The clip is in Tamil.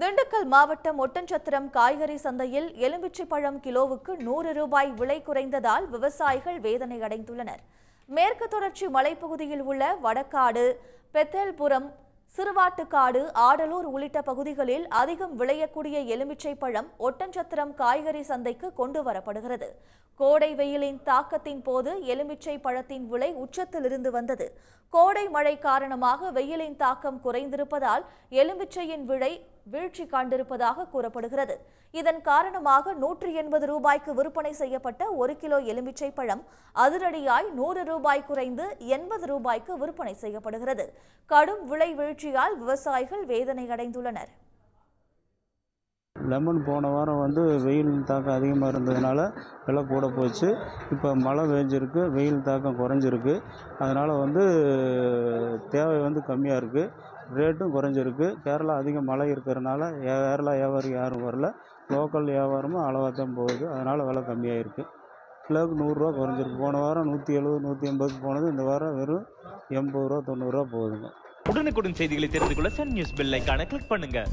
திண்டுக்கல் மாவட்டம் ஒட்டஞ்சத்திரம் காய்கறி சந்தையில் எலுமிச்சை பழம் கிலோவுக்கு நூறு ரூபாய் விலை குறைந்ததால் விவசாயிகள் வேதனை அடைந்துள்ளனர். மேற்கு தொடர்ச்சி மலைப்பகுதியில் உள்ள வடக்காடு பெத்தேல்புரம் சிறுவாட்டுக்காடு ஆடலூர் உள்ளிட்ட பகுதிகளில் அதிகம் விளையக்கூடிய எலுமிச்சை பழம் ஒட்டஞ்சத்திரம் காய்கறி சந்தைக்கு கொண்டு வரப்படுகிறது. கோடை வெயிலின் தாக்கத்தின் போது எலுமிச்சை பழத்தின் விலை உச்சத்தில் இருந்து வந்தது. கோடை மழை காரணமாக வெயிலின் தாக்கம் குறைந்திருப்பதால் எலுமிச்சையின் விலை வீழ்ச்சி காண்டிருப்பதாக கூறப்படுகிறது. இதன் காரணமாக நூற்றி எண்பது ரூபாய்க்கு விற்பனை செய்யப்பட்ட ஒரு கிலோ எலுமிச்சை பழம் அதிரடியாய் நூறு ரூபாய் குறைந்து எண்பது ரூபாய்க்கு விற்பனை செய்யப்படுகிறது. கடும் விலை வீழ்ச்சியால் விவசாயிகள் வேதனை அடைந்துள்ளனர் லெமன் போன வாரம் வந்து வெயில் தாக்கம் அதிகமாக இருந்ததுனால விலை கூட போச்சு. இப்போ மழை பெஞ்சிருக்கு வெயில் தாக்கம் குறைஞ்சிருக்கு. அதனால் வந்து தேவை வந்து கம்மியாக இருக்குது ரேட்டும் குறைஞ்சிருக்கு. கேரளா அதிக மழை இருக்கிறனால கேரளா வியாபாரி யாரும் வரல. லோக்கல் வியாபாரமும் அளவாக தான் போகுது. அதனால் விலை கம்மியாக இருக்குது கிலோவுக்கு நூறுரூவா குறைஞ்சிருக்கு. போன வாரம் நூற்றி எழுபது நூற்றி எண்பதுக்கு போனது. இந்த வாரம் வெறும் எண்பது ரூபா தொண்ணூறுரூவா போகுதுங்க. உடனுக்குடன் செய்திகளை தெரிந்து கொள்ள சன் நியூஸ் பெல் ஐகானை கிளிக் பண்ணுங்கள்